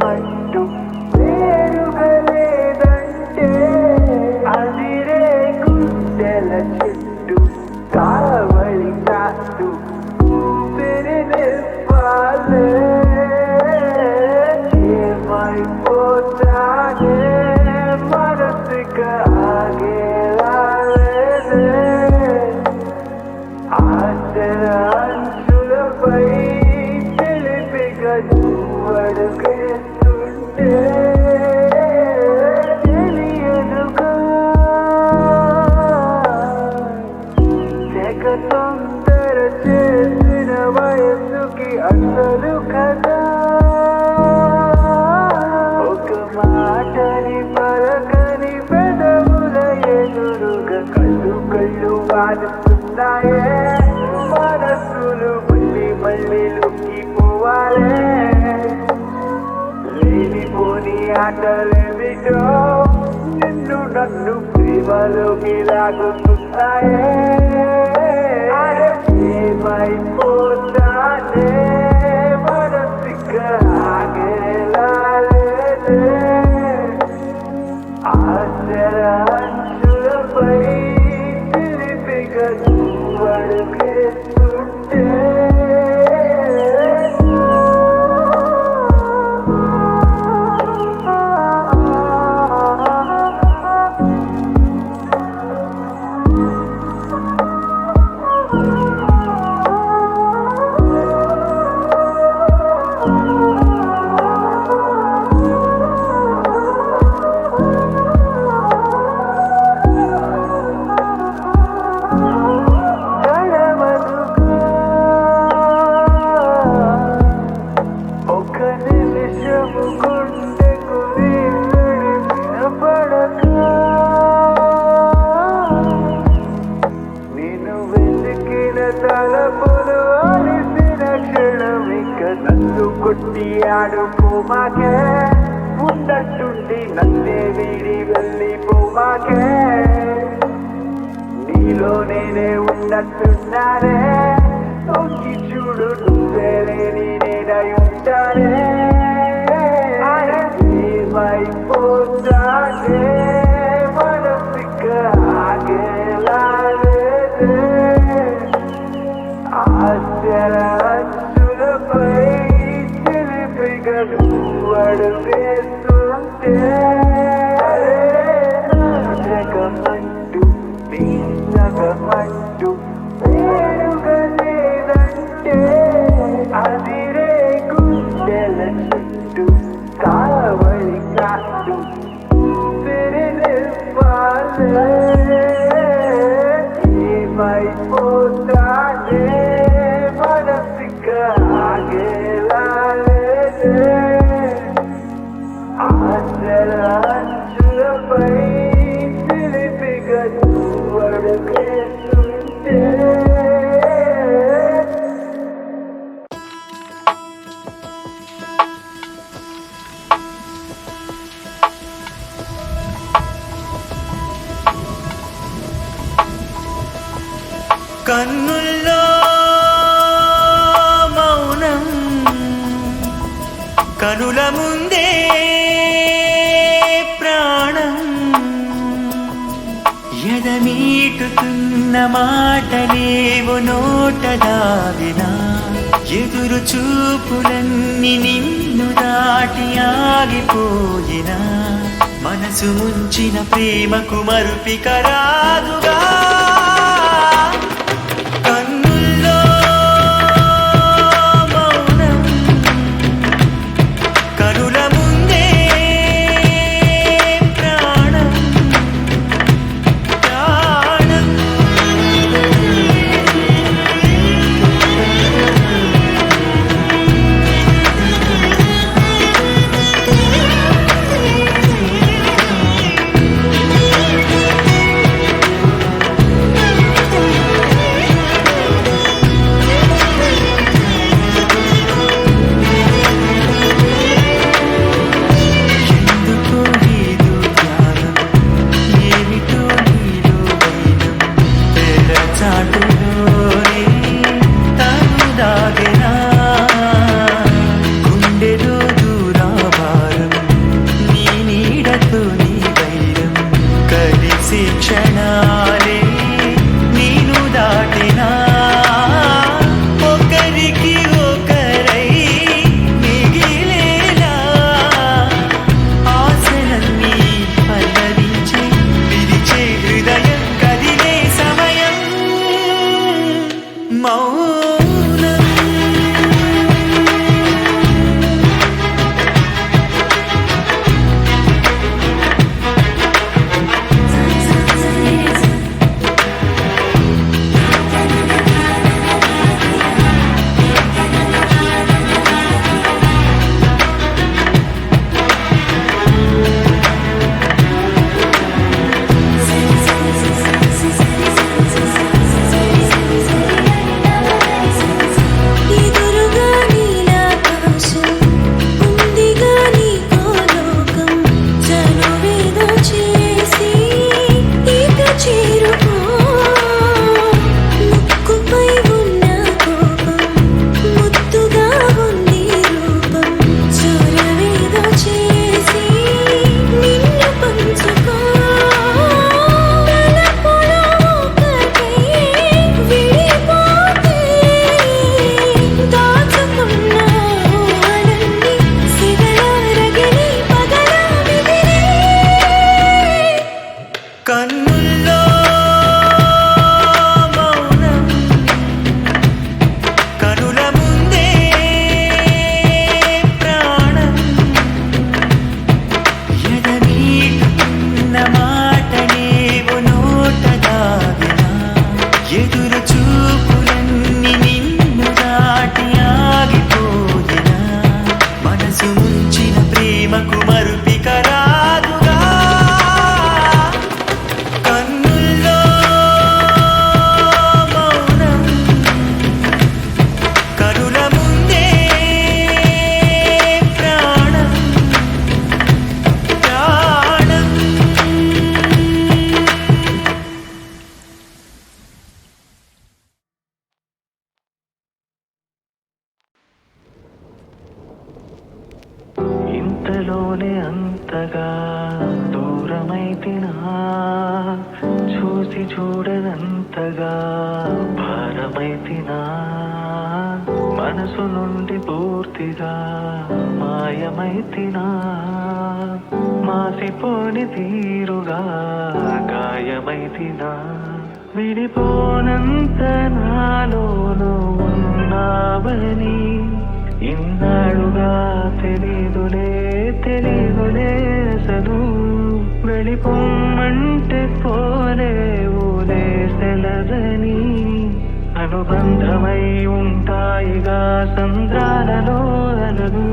light. కళ్ళు వాడుతున్నాయే మనసులు మళ్ళీ మళ్ళీ లొక్కిపోవాలే లేనిపోని ఆటలేమిటో నిన్ను నన్ను ప్రేమలోకి లాగుతున్నాయే. అరే. நினைவிலே உன்னன் பின்னாரே தொங்கி சூடு நுழைலே நீ நினை உண்டாரே தீர்வை போட்டாரே மனத்துக்கு ஆகலானே మాట నీవు నోట దావినా ఎదురు చూపులన్నీ నిన్ను దాటి ఆగిపోయినా. మనసు ముంచిన ప్రేమకు మరుపిక రాదుగా. கண் చూడనంతగా భారమైతినా. మనసు నుండి పూర్తిగా మాయమైతినా. మాసిపోని తీరుగా గాయమైతినా. విడిపోనంత నాలోను ఉన్నావని ఇన్నాళ్ళుగా తెలీదులే తెలీదులే అసలు. వెళ్ళిపోమ్మంటే పోలేవులే సెలదని అనుబంధమై ఉంటాయిగా సంద్రాలలో అనదు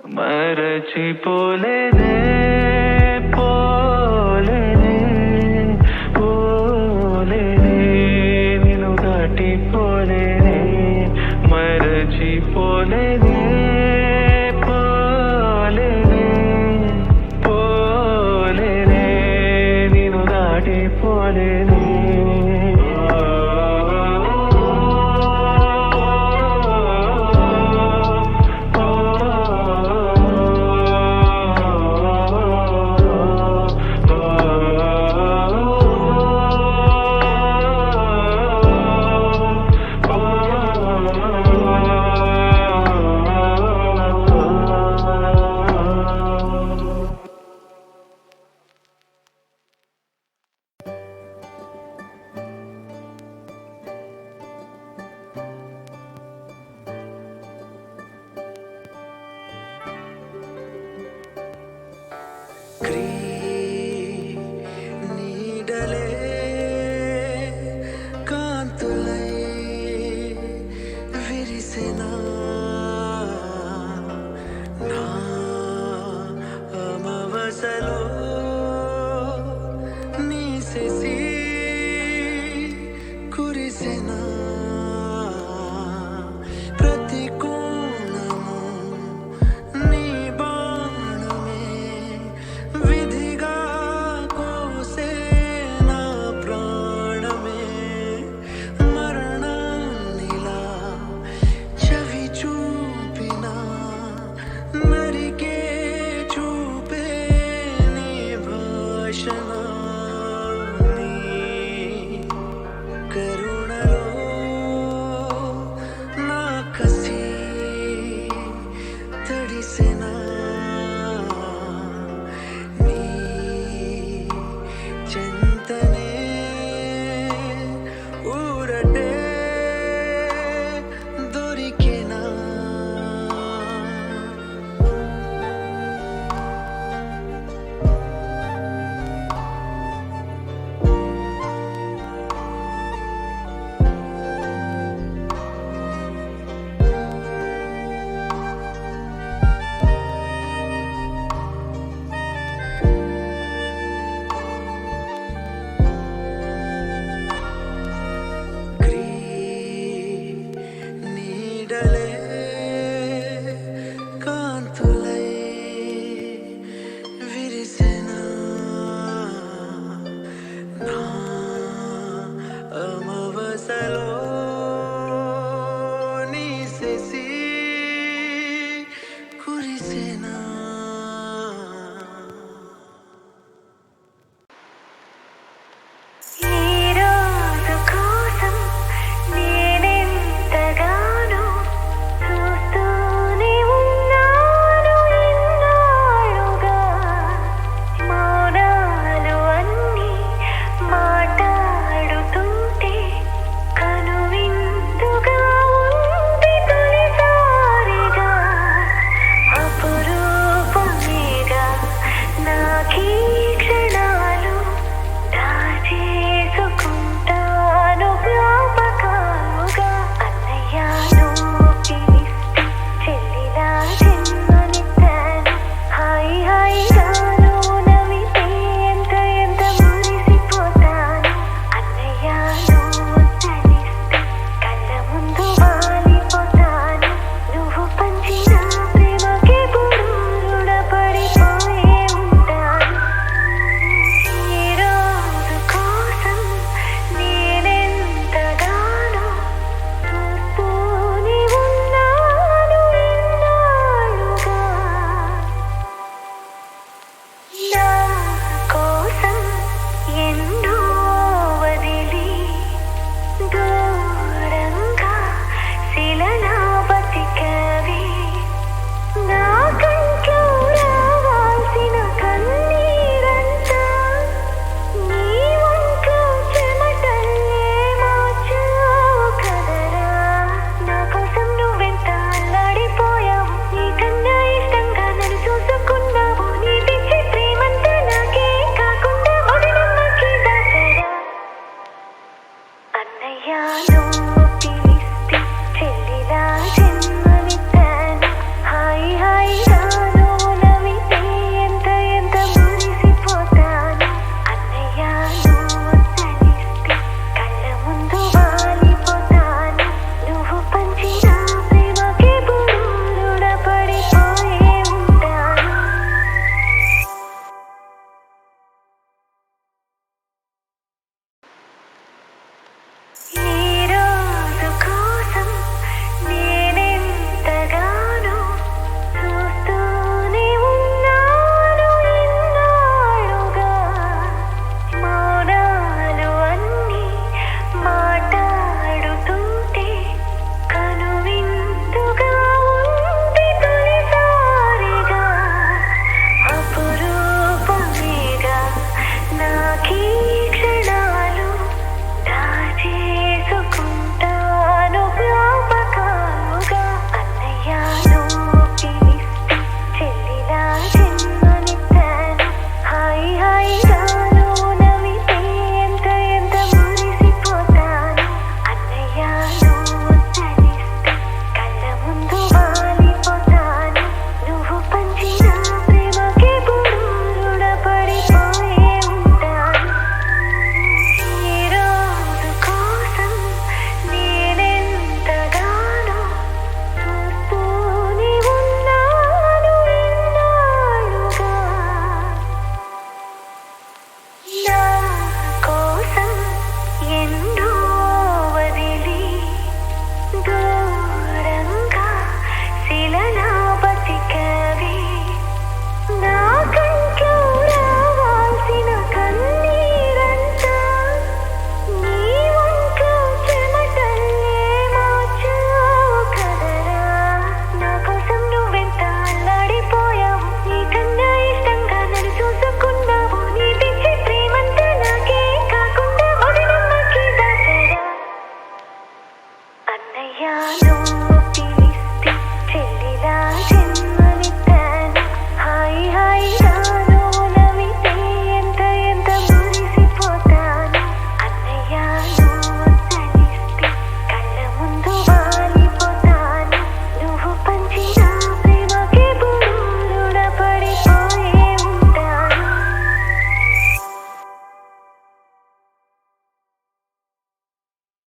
మరచిపోలేదే. পড়েনি